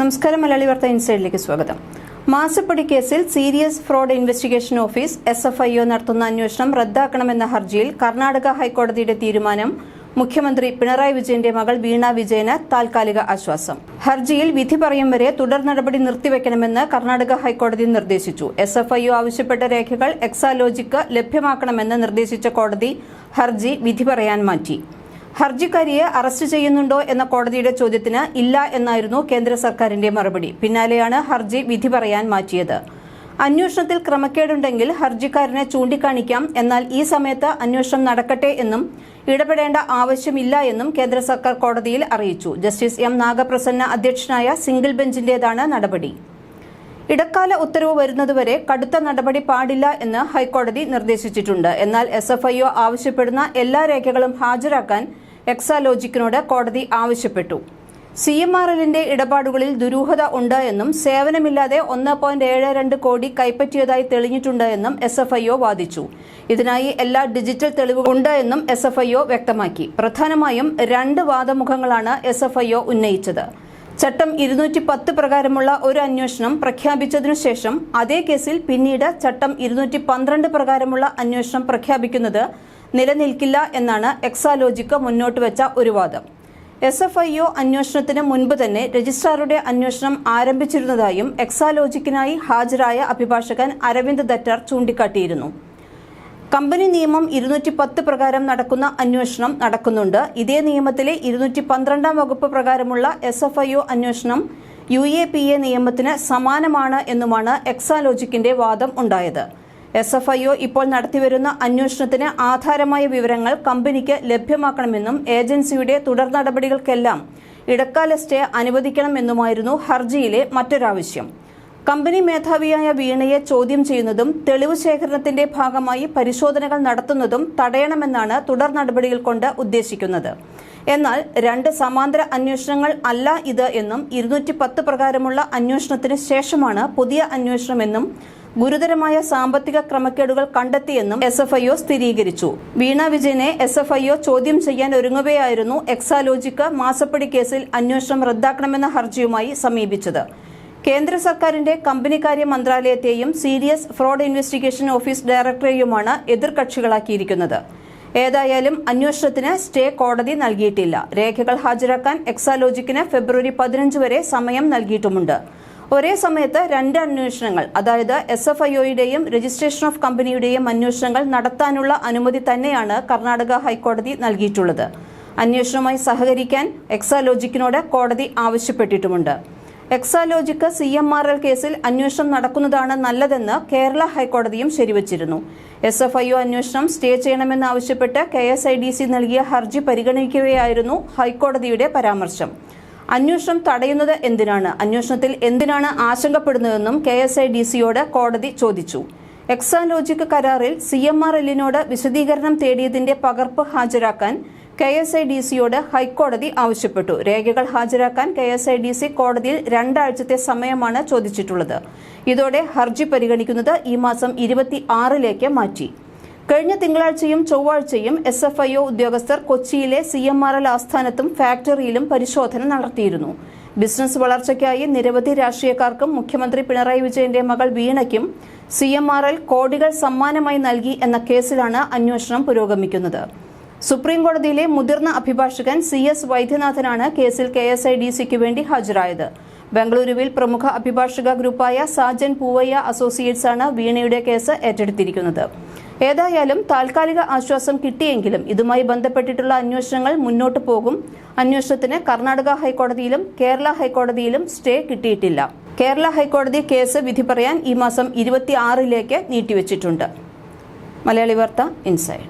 നമസ്കാരം മലയാളി വാർത്ത ഇൻസൈഡിലേക്ക് സ്വാഗതം. മാസപ്പടി കേസിൽ serious fraud investigation office S F I O നടത്തുന്ന അന്വേഷണം റദ്ദാക്കണമെന്ന ഹർജിയിൽ കർണാടക ഹൈക്കോടതിയുടെ തീരുമാനം. മുഖ്യമന്ത്രി പിണറായി വിജയന്റെ മകൾ വീണ വിജയന് താൽക്കാലിക ആശ്വാസം. ഹർജിയിൽ വിധി പറയും വരെ തുടർ നടപടി നിർത്തിവെക്കണമെന്ന് കർണാടക ഹൈക്കോടതി നിർദ്ദേശിച്ചു. എസ് എഫ് ഐ ഒ ആവശ്യപ്പെട്ട രേഖകൾ എക്സാലോജിക്ക് ലഭ്യമാക്കണമെന്ന് നിർദ്ദേശിച്ച കോടതി ഹർജി വിധി പറയാൻ മാറ്റി. ഹർജിക്കാരിയെ അറസ്റ്റ് ചെയ്യുന്നുണ്ടോ എന്ന കോടതിയുടെ ചോദ്യത്തിന് ഇല്ല എന്നായിരുന്നു കേന്ദ്ര സർക്കാരിന്റെ മറുപടി. പിന്നാലെയാണ് ഹർജി വിധി പറയാൻ മാറ്റിയത്. അന്വേഷണത്തിൽ ക്രമക്കേടുണ്ടെങ്കിൽ ഹർജിക്കാരനെ ചൂണ്ടിക്കാണിക്കാം. എന്നാൽ ഈ സമയത്ത് അന്വേഷണം നടക്കട്ടെ എന്നും ഇടപെടേണ്ട ആവശ്യമില്ല എന്നും കേന്ദ്ര സർക്കാർ കോടതിയിൽ അറിയിച്ചു. ജസ്റ്റിസ് എം നാഗപ്രസന്ന അധ്യക്ഷനായ സിംഗിൾ ബെഞ്ചിന്റേതാണ് നടപടി. ഇടക്കാല ഉത്തരവ് വരുന്നതുവരെ കടുത്ത നടപടി പാടില്ല എന്ന് ഹൈക്കോടതി നിർദ്ദേശിച്ചിട്ടുണ്ട്. എന്നാൽ എസ് ആവശ്യപ്പെടുന്ന എല്ലാ രേഖകളും ഹാജരാക്കാൻ എക്സാലോജിക്കിനോട് കോടതി ആവശ്യപ്പെട്ടു. സി എം ആർ എല്ലിന്റെ ഇടപാടുകളിൽ ദുരൂഹത ഉണ്ട് എന്നും സേവനമില്ലാതെ ഒന്ന് പോയിന്റ് ഏഴ് രണ്ട് കോടി കൈപ്പറ്റിയതായി തെളിഞ്ഞിട്ടുണ്ട് എന്നും എസ് എഫ് ഐ ഒ വാദിച്ചു. ഇതിനായി എല്ലാ ഡിജിറ്റൽ തെളിവുകളും ഉണ്ട് എന്നും എസ് എഫ് ഐ ഒ വ്യക്തമാക്കി. പ്രധാനമായും രണ്ട് വാദമുഖങ്ങളാണ് എസ് എഫ് ഐ ഒ ഉന്നയിച്ചത്. ചട്ടം ഇരുന്നൂറ്റി പത്ത് പ്രകാരമുള്ള ഒരു അന്വേഷണം പ്രഖ്യാപിച്ചതിനു ശേഷം അതേ കേസിൽ പിന്നീട് ചട്ടം ഇരുന്നൂറ്റി പന്ത്രണ്ട് പ്രകാരമുള്ള അന്വേഷണം പ്രഖ്യാപിക്കുന്നത് നിലനിൽക്കില്ല എന്നാണ് എക്സാലോജിക്ക് മുന്നോട്ട് വെച്ച ഒരു വാദം. എസ് എഫ് ഐ ഒ അന്വേഷണത്തിന് മുൻപ് തന്നെ രജിസ്ട്രാറുടെ അന്വേഷണം ആരംഭിച്ചിരുന്നതായും എക്സാലോജിക്കിനായി ഹാജരായ അഭിഭാഷകൻ അരവിന്ദ് ദറ്റാർ ചൂണ്ടിക്കാട്ടിയിരുന്നു. കമ്പനി നിയമം ഇരുന്നൂറ്റി പത്ത് പ്രകാരം നടക്കുന്ന അന്വേഷണം നടക്കുന്നുണ്ട്. ഇതേ നിയമത്തിലെ ഇരുന്നൂറ്റി പന്ത്രണ്ടാം വകുപ്പ് പ്രകാരമുള്ള എസ് എഫ് ഐ ഒ അന്വേഷണം യു എ പി എ നിയമത്തിന് സമാനമാണ് എന്നുമാണ് എക്സാലോജിക്കിന്റെ വാദം ഉണ്ടായത്. എസ് എഫ് ഐ ഒ ഇപ്പോൾ നടത്തിവരുന്ന അന്വേഷണത്തിന് ആധാരമായ വിവരങ്ങൾ കമ്പനിക്ക് ലഭ്യമാക്കണമെന്നും ഏജൻസിയുടെ തുടർ നടപടികൾക്കെല്ലാം ഇടക്കാല സ്റ്റേ അനുവദിക്കണമെന്നുമായിരുന്നു ഹർജിയിലെ മറ്റൊരാവശ്യം. കമ്പനി മേധാവിയായ വീണയെ ചോദ്യം ചെയ്യുന്നതും തെളിവ് ശേഖരണത്തിന്റെ ഭാഗമായി പരിശോധനകൾ നടത്തുന്നതും തടയണമെന്നാണ് തുടർ നടപടികൾ കൊണ്ട് ഉദ്ദേശിക്കുന്നത്. എന്നാൽ രണ്ട് സമാന്തര അന്വേഷണങ്ങൾ അല്ല ഇത് എന്നും ഇരുന്നൂറ്റി പത്ത് പ്രകാരമുള്ള അന്വേഷണത്തിന് ശേഷമാണ് പുതിയ അന്വേഷണമെന്നും ഗുരുതരമായ സാമ്പത്തിക ക്രമക്കേടുകൾ കണ്ടെത്തിയെന്നും എസ് എഫ് ഐ സ്ഥിരീകരിച്ചു. വീണ വിജയനെ എസ് എഫ് ഐ ചോദ്യം ചെയ്യാൻ ഒരുങ്ങുകയായിരുന്നു എക്സാലോജിക്ക് മാസപ്പടി കേസിൽ അന്വേഷണം റദ്ദാക്കണമെന്ന ഹർജിയുമായി സമീപിച്ചത്. കേന്ദ്ര സർക്കാരിന്റെ കമ്പനികാര്യ മന്ത്രാലയത്തെയും സീരിയസ് ഫ്രോഡ് ഇൻവെസ്റ്റിഗേഷൻ ഓഫീസ് ഡയറക്ടറെയുമാണ് എതിർകക്ഷികളാക്കിയിരിക്കുന്നത്. ഏതായാലും അന്വേഷണത്തിന് സ്റ്റേ കോടതി നൽകിയിട്ടില്ല. രേഖകൾ ഹാജരാക്കാൻ എക്സാലോജിക്കിന് ഫെബ്രുവരി പതിനഞ്ച് വരെ സമയം നൽകിയിട്ടുമുണ്ട്. ഒരേ സമയത്ത് രണ്ട് അന്വേഷണങ്ങൾ അതായത് എസ് എഫ് ഐ ഒയുടെയും രജിസ്ട്രേഷൻ ഓഫ് കമ്പനിയുടെയും അന്വേഷണങ്ങൾ നടത്താനുള്ള അനുമതി തന്നെയാണ് കർണാടക ഹൈക്കോടതി നൽകിയിട്ടുള്ളത്. അന്വേഷണവുമായി സഹകരിക്കാൻ എക്സാലോജിക്കിനോട് കോടതി ആവശ്യപ്പെട്ടിട്ടുമുണ്ട്. Exalogic C M R L കേസിൽ അന്വേഷണം നടക്കുന്നതാണ് നല്ലതെന്ന് കേരള ഹൈക്കോടതിയും ശരിവച്ചിരുന്നു. എസ് എഫ് ഐ ഒ അന്വേഷണം സ്റ്റേ ചെയ്യണമെന്നാവശ്യപ്പെട്ട് K S I D C നൽകിയ ഹർജി പരിഗണിക്കുകയായിരുന്നു ഹൈക്കോടതിയുടെ പരാമർശം. അന്വേഷണം തടയുന്നത് എന്തിനാണ്? അന്വേഷണത്തിൽ എന്തിനാണ് ആശങ്കപ്പെടുന്നതെന്നും കെ എസ് ഐ ഡി സിയോട് കോടതി ചോദിച്ചു. എക്സാലോജിക് കരാറിൽ സി എം ആർ എല്ലിനോട് വിശദീകരണം തേടിയതിന്റെ പകർപ്പ് ഹാജരാക്കാൻ കെ എസ് ഐ ഡി സിയോട് ഹൈക്കോടതി ആവശ്യപ്പെട്ടു. രേഖകൾ ഹാജരാക്കാൻ K S I D C കോടതിയിൽ രണ്ടാഴ്ചത്തെ സമയമാണ് ചോദിച്ചിട്ടുള്ളത്. ഇതോടെ ഹർജി പരിഗണിക്കുന്നത് ഈ മാസം ഇരുപത്തി ആറിലേക്ക് മാറ്റി. കഴിഞ്ഞ തിങ്കളാഴ്ചയും ചൊവ്വാഴ്ചയും എസ് എഫ് ഐ ഒ ഉദ്യോഗസ്ഥർ കൊച്ചിയിലെ സി എം ആർ എൽ ആസ്ഥാനത്തും ഫാക്ടറിയിലും പരിശോധന നടത്തിയിരുന്നു. ബിസിനസ് വളർച്ചയ്ക്കായി നിരവധി രാഷ്ട്രീയക്കാർക്കും മുഖ്യമന്ത്രി പിണറായി വിജയന്റെ മകൾ വീണയ്ക്കും സി എം ആർ എൽ കോടികൾ സമ്മാനമായി നൽകി എന്ന കേസിലാണ് അന്വേഷണം പുരോഗമിക്കുന്നത്. സുപ്രീം കോടതിയിലെ മുതിർന്ന അഭിഭാഷകൻ സി എസ് വൈദ്യനാഥനാണ് കേസിൽ കെ എസ് ഐ ഡി സിക്ക് വേണ്ടി ഹാജരായത്. ബംഗളൂരുവിൽ പ്രമുഖ അഭിഭാഷക ഗ്രൂപ്പായ സാജൻ പൂവയ്യ അസോസിയേറ്റ്സ് ആണ് വീണയുടെ കേസ് ഏറ്റെടുത്തിരിക്കുന്നത്. ഏതായാലും താൽക്കാലിക ആശ്വാസം കിട്ടിയെങ്കിലും ഇതുമായി ബന്ധപ്പെട്ടിട്ടുള്ള അന്വേഷണങ്ങൾ മുന്നോട്ട് പോകും. അന്വേഷണത്തിന് കർണാടക ഹൈക്കോടതിയിലും കേരള ഹൈക്കോടതിയിലും സ്റ്റേ കിട്ടിയിട്ടില്ല. കേരള ഹൈക്കോടതി കേസ് വിധി പറയാൻ ഈ മാസം ഇരുപത്തി ആറിലേക്ക് നീട്ടിവച്ചിട്ടുണ്ട്. മലയാളി വാർത്ത ഇൻസൈഡ്.